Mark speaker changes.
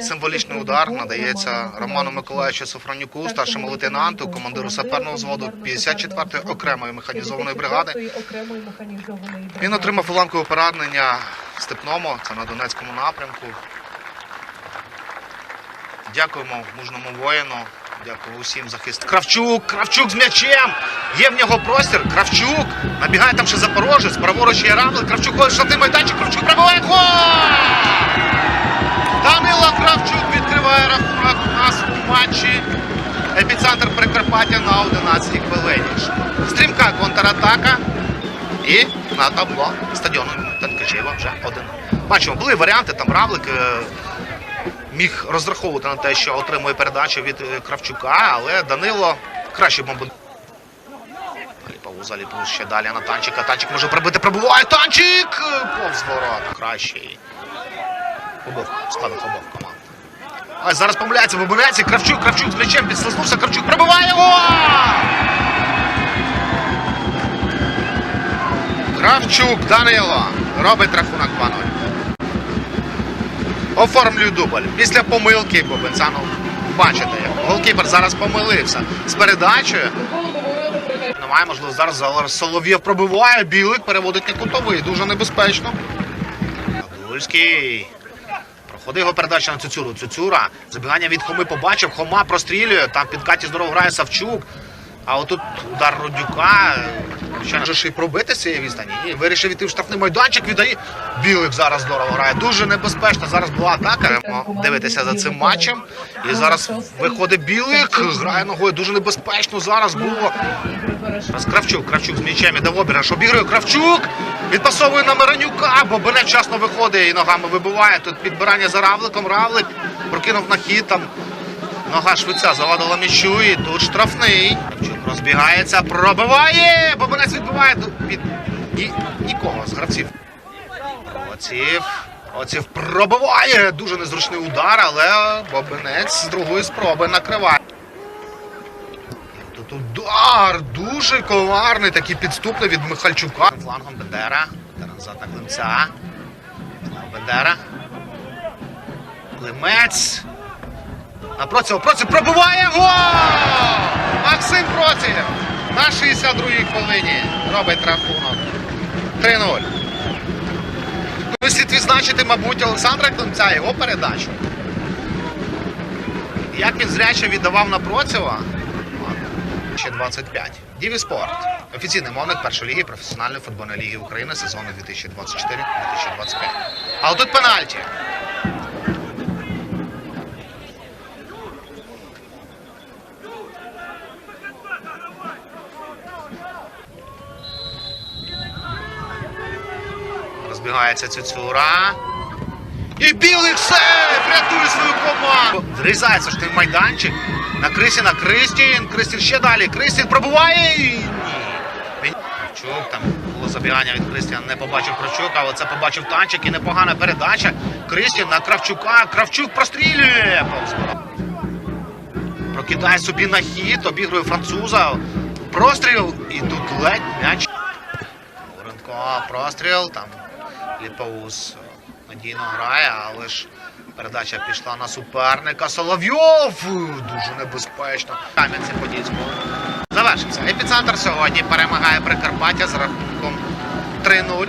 Speaker 1: Символічний удар надається Роману Миколаївичу Софронюку, старшому лейтенанту, командиру саперного взводу 54-ї окремої механізованої бригади. Він отримав уламкове поранення в Степному, це на Донецькому напрямку. Дякуємо мужному воїну, дякую усім захисту. Кравчук, Кравчук з м'ячем. Є в нього простір. Кравчук. Набігає там ще Запорожець, праворуч є Рамлик. Кравчук ходить в штатний майданчик, Кравчук матчі. Епіцентр Прикарпаття на 11 хвилині. Стрімка контратака. І на табло стадіону Танкачева вже один. Бачимо, були варіанти, там Равлик е, міг розраховувати на те, що отримує передачу від е, Кравчука, але Данило краще бомбу. Заліпав, заліпав ще далі на танчика. Танчик може пробити, пробуває танчик! Повз. Кращий. Обох, в складах обох команд. А зараз помиляється в обонеці. Кравчук, Кравчук з м'ячем підслизнувся. Кравчук пробиває його! Кравчук Данило робить рахунок 2-0. Оформлює дубль. Після помилки Бобенцанов. Бачите, як голкіпер зараз помилився з передачею. Немає, можливо, зараз Солов'єв пробиває, білик переводить на кутовий. Дуже небезпечно. Адульський. Проходить його передача на Цюцюру. Цюцюра. Забігання від Хоми побачив. Хома прострілює. Там під Каті здорово грає Савчук. А отут удар Родюка. Ще ще й пробити з цієї відстані. Ні, вирішив іти в штрафний майданчик, віддає. Білик зараз здорово грає. Дуже небезпечно. Зараз була атака. Дивитися за цим матчем. І зараз виходить Білик, грає ногою. Дуже небезпечно. Зараз було. Зараз Кравчук, Кравчук з м'ячем іде в обіграш. Обігрує Кравчук. Відпасовує на Миронюка, бо Бене вчасно виходить і ногами вибиває. Тут підбирання за Равликом. Равлик прокинув на хід там. Нога швидця завадила м'ячу і тут штрафний. Кравчук розбігається, пробиває. Бобинець відбиває під ні, нікого з гравців. Оців. Оців пробиває. Дуже незручний удар, але Бобинець з другої спроби накриває. Тут удар дуже коварний, такий підступний від Михальчука. Флангом Бендера. Бендера назад на Климця. Бендера. Климець. Проців, Проців пробиває гол! Максим Проців на 62-й хвилині робить рахунок. 3-0. Ну, слід відзначити, мабуть, Олександра Климця, його передачу. Як він зряче віддавав на Процєва, ще 25. Діві Спорт. Офіційний мовник першої ліги професіональної футбольної ліги України сезону 2024-2025. А отут пенальті. Розбігається Цюцюра. І білий сейф рятує свою команду. Зрізається ж той майданчик. На Крисіна Кристін. Кристін ще далі. Кристін пробуває. І... Ні. Він- Кравчук, там було забігання від Кристіна, не побачив Кравчука, але це побачив танчик і непогана передача. Кристін на Кравчука. Кравчук прострілює. Прокидає собі на хід, обігрує француза. Простріл. І тут ледь м'яч. Воронко, простріл. Там Ліпаус надійно грає, але ж передача пішла на суперника. Соловйов! Дуже небезпечно. Кам'янці Подільського. Завершився. Епіцентр сьогодні перемагає Прикарпаття з рахунком 3-0.